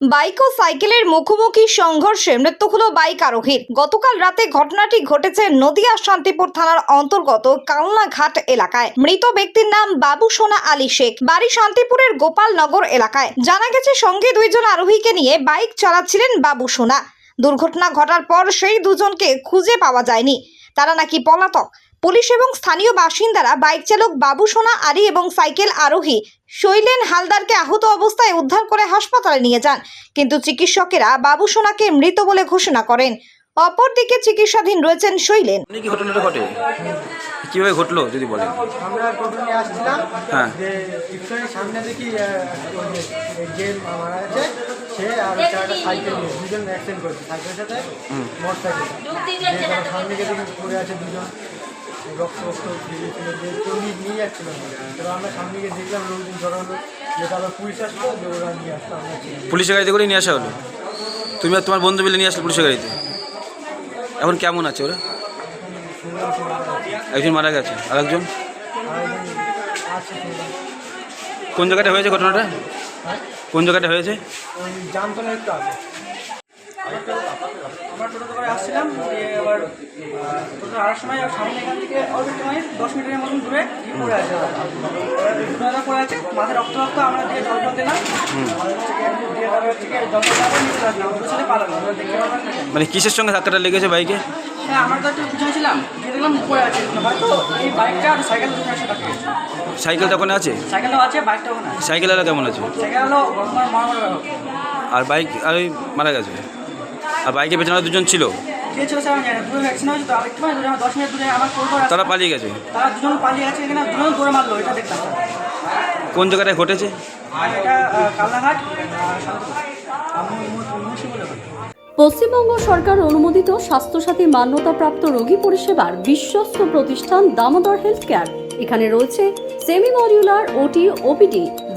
Bike ও সাইকেলের মুখোমুখি সংঘর্ষে মৃত্যু হল বাইক আরোহীর গতকাল রাতে ঘটনাটি ঘটেছে নদিয়া শান্তিপুর থানার অন্তর্গত কালনাঘাট এলাকায়। মৃত ব্যক্তির নাম বাবু সোনা আলী শেখ। বাড়ি শান্তিপুরের গোপালনগর এলাকায়। জানা গেছে সঙ্গে দুইজন আরোহীকে নিয়ে বাইক চালাচ্ছিলেন বাবু সোনা দুর্ঘটনা ঘটার পর সেই দুজনকে খুঁজে পাওয়া যায়নি। তারা নাকি পলাতক। পুলিশ এবং স্থানীয় বাসিন্দারা বাইক চালক বাবু সোনা আলী এবং সাইকেল আরোহী শৈলেন হালদারকে আহত অবস্থায় উদ্ধার করে হাসপাতালে নিয়ে যান। কিন্তু চিকিৎসকেরা বাবু সোনাকে মৃত বলে ঘোষণা করেন। অপরদিকে চিকিৎসাধীন রয়েছেন শৈলেন। কি ঘটনাটা ঘটে? কীভাবে ঘটলো যদি বলেন? আমরা আসছিলাম হ্যাঁ। যে সামনে দেখি আহ, ওই যে- যে মারা গেছে সে আর সাইকেল নিয়ে দুজন অ্যাক্সিডেন্ট করেছে। সাইকেলের সাথে মোটর সাইকেল সামনে গিয়ে দেখি পড়ে আছে দুজন। রক্ত রক্ত নিয়ে যাচ্ছিল না এবার আমরা সামনে গিয়ে দেখলাম লোকজন যে পুলিশ আসলো যে ওরা নিয়ে আসলো আমরা পুলিশের গাড়িতে করে নিয়ে আসা হলো? তুমি আর তোমার বন্ধু মিলে নিয়ে আসলে পুলিশের গাড়িতে? এখন কেমন আছে ওরা। একজন মারা গেছে। আর একজন কোন জায়গাটা হয়েছে ঘটনাটা? কোন জায়গাটা হয়েছে? ওই জামতলা একটু আছে আমরা করে আসছিলাম দিয়ে টোটো আসার সময় সামনে এখান থেকে অল্প মানে দশ মিনিটের মতন দূরে পড়ে আছে। দুটো পড়ে আছে মাথায় রক্ত রক্ত আমরা দিয়ে জল জল দিলাম আর হচ্ছে গিয়ে দিয়ে তারপর থেকে জল জল তারপর নিতে লাগলাম ওদের সাথে পালালাম দেখতে পারলাম মানে কিসের সঙ্গে ধাক্কাটা লেগেছে বাইকে? হ্যাঁ আমরা তো একটু পিছনে ছিলাম দিয়ে দেখলাম পড়ে আছে। হয়তো এই বাইকটা আর সাইকেল দুটো একসাথে রাখা গেছে আছে? আছে বাইকটাও না সাইকেলওয়ালা কেমন আছে? সাইকেল মারা আর বাইক আর ওই মারা গেছে? আর বাইকে পেছনে দুজন ছিল। কে ছিল স্যার আমি জানি না দূরে হয়েছে তো আর একটু মানে দূরে আমার দশ মিনিট দূরে আমার টোটো তারা পালিয়ে গেছে? তারা দুজন পালিয়ে গেছে এখানে দুজন দৌড়ে মারলো এটা দেখলাম। কোন জায়গাটায় ঘটেছে। পশ্চিমবঙ্গ সরকার অনুমোদিত স্বাস্থ্যসাথী মান্যতাপ্রাপ্ত রোগী পরিষেবার বিশ্বস্ত প্রতিষ্ঠান দামোদর হেলথ কেয়ার। এখানে রয়েছে semi modular OT OPD